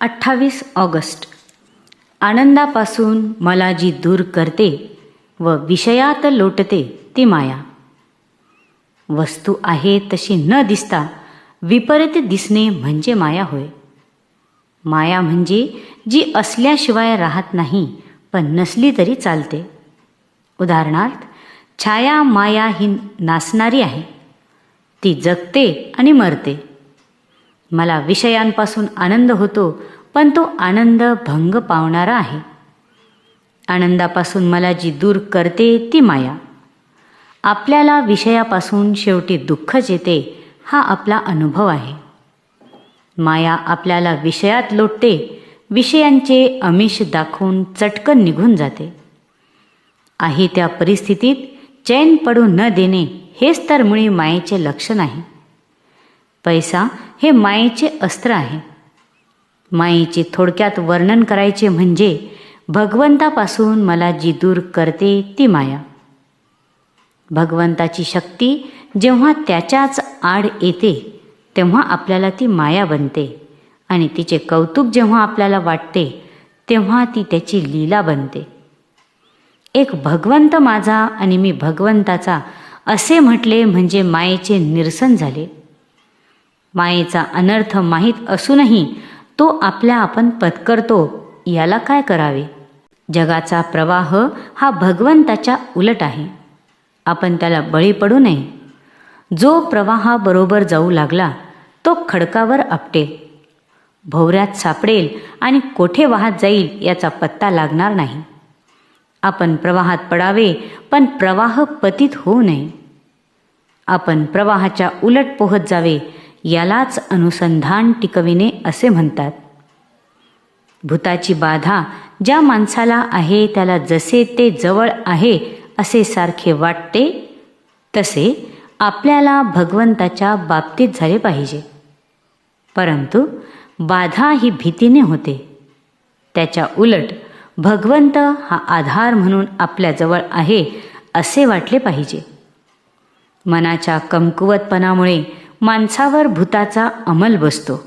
अठ्ठावीस ऑगस्ट. आनंदापासून मला जी दूर करते व विषयात लोटते ती माया. वस्तू आहे तशी न दिसता विपरीत दिसणे म्हणजे माया होय. माया म्हणजे जी असल्याशिवाय राहत नाही पण नसली तरी चालते. उदाहरणार्थ छाया माया ही नाचणारी आहे. ती जगते आणि मरते. मला विषयांपासून आनंद होतो पण तो आनंद भंग पावणारा आहे. आनंदापासून मला जी दूर करते ती माया. आपल्याला विषयापासून शेवटी दुःखच येते हा आपला अनुभव आहे. माया आपल्याला विषयात लोटते विषयांचे अमिष दाखवून चटकन निघून जाते. आहे त्या परिस्थितीत चैन पडू न देणे हेच तर मुळी मायेचे लक्षण आहे. पैसा हे मायेचे अस्त्र आहे. मायेचे थोडक्यात वर्णन करायचे म्हणजे भगवंतापासून मला जी दूर करते ती माया. भगवंताची शक्ती जेव्हा त्याच्याच आड येते तेव्हा आपल्याला ती माया बनते आणि तिचे कौतुक जेव्हा आपल्याला वाटते तेव्हा ती त्याची लीला बनते. एक भगवंत माझा आणि मी भगवंताचा असे म्हटले म्हणजे मायेचे निरसन झाले. मायेचा अनर्थ माहीत असूनही तो आपल्या आपण पत्करतो याला काय करावे? जगाचा प्रवाह हा भगवंताच्या उलट आहे. आपण त्याला बळी पडू नये. जो प्रवाहाबरोबर जाऊ लागला तो खडकावर आपटेल भोवऱ्यात सापडेल आणि कोठे वाहत जाईल याचा पत्ता लागणार नाही. आपण प्रवाहात पडावे पण प्रवाह पतित होऊ नये. आपण प्रवाहाच्या उलट पोहत जावे यालाच अनुसंधान टिकविणे असे म्हणतात. भूताची बाधा ज्या माणसाला आहे त्याला जसे ते जवळ आहे असे सारखे वाटते तसे आपल्याला भगवंताच्या बाबतीत झाले पाहिजे. परंतु बाधा ही भीतीने होते. त्याच्या उलट भगवंत हा आधार म्हणून आपल्याजवळ आहे असे वाटले पाहिजे. मनाच्या कमकुवतपणामुळे माणसावर भूताचा अंमल बसतो.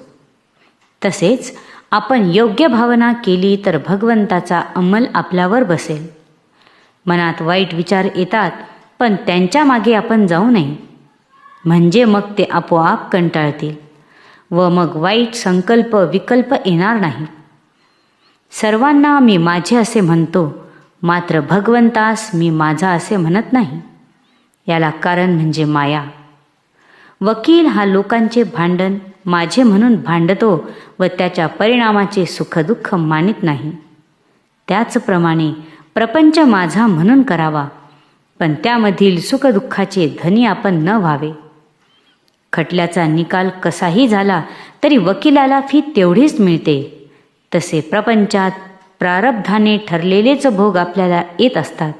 तसेच आपण योग्य भावना केली तर भगवंताचा अंमल आपल्यावर बसेल. मनात वाईट विचार येतात पण त्यांच्या मागे आपण जाऊ नये. म्हणजे मग ते आपोआप कंटाळतील व मग वाईट संकल्प विकल्प येणार नाही. सर्वांना मी माझे असे म्हणतो मात्र भगवंतास मी माझा असे म्हणत नाही. याला कारण म्हणजे माया. वकील हा लोकांचे भांडण माझे म्हणून भांडतो व त्याच्या परिणामाचे सुखदुःख मानित नाही. त्याचप्रमाणे प्रपंच माझा म्हणून करावा पण त्यामधील सुखदुःखाचे धनी आपण न व्हावे. खटल्याचा निकाल कसाही झाला तरी वकिलाला फी तेवढीच मिळते. तसे प्रपंचात प्रारब्धाने ठरलेलेच भोग आपल्याला येत असतात.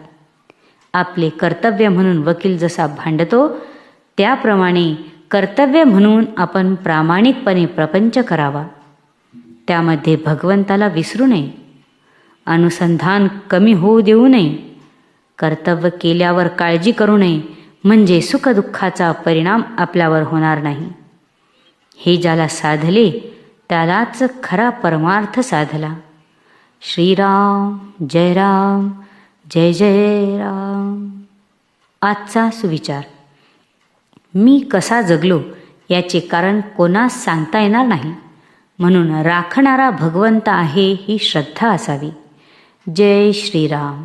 आपले कर्तव्य म्हणून वकील जसा भांडतो त्याप्रमाणे कर्तव्य म्हणून आपण प्रामाणिकपणे प्रपंच करावा. त्यामध्ये भगवंताला विसरू नये. अनुसंधान कमी होऊ देऊ नये. कर्तव्य केल्यावर काळजी करू नये. म्हणजे सुखदुःखाचा परिणाम आपल्यावर होणार नाही. हे ज्याला साधले त्यालाच खरा परमार्थ साधला. श्रीराम जय राम जय जय राम. आजचा सुविचार. मी कसा जगलो याचे कारण कोणास सांगता येणार नाही. म्हणून राखणारा भगवंत आहे ही श्रद्धा असावी. जय श्रीराम.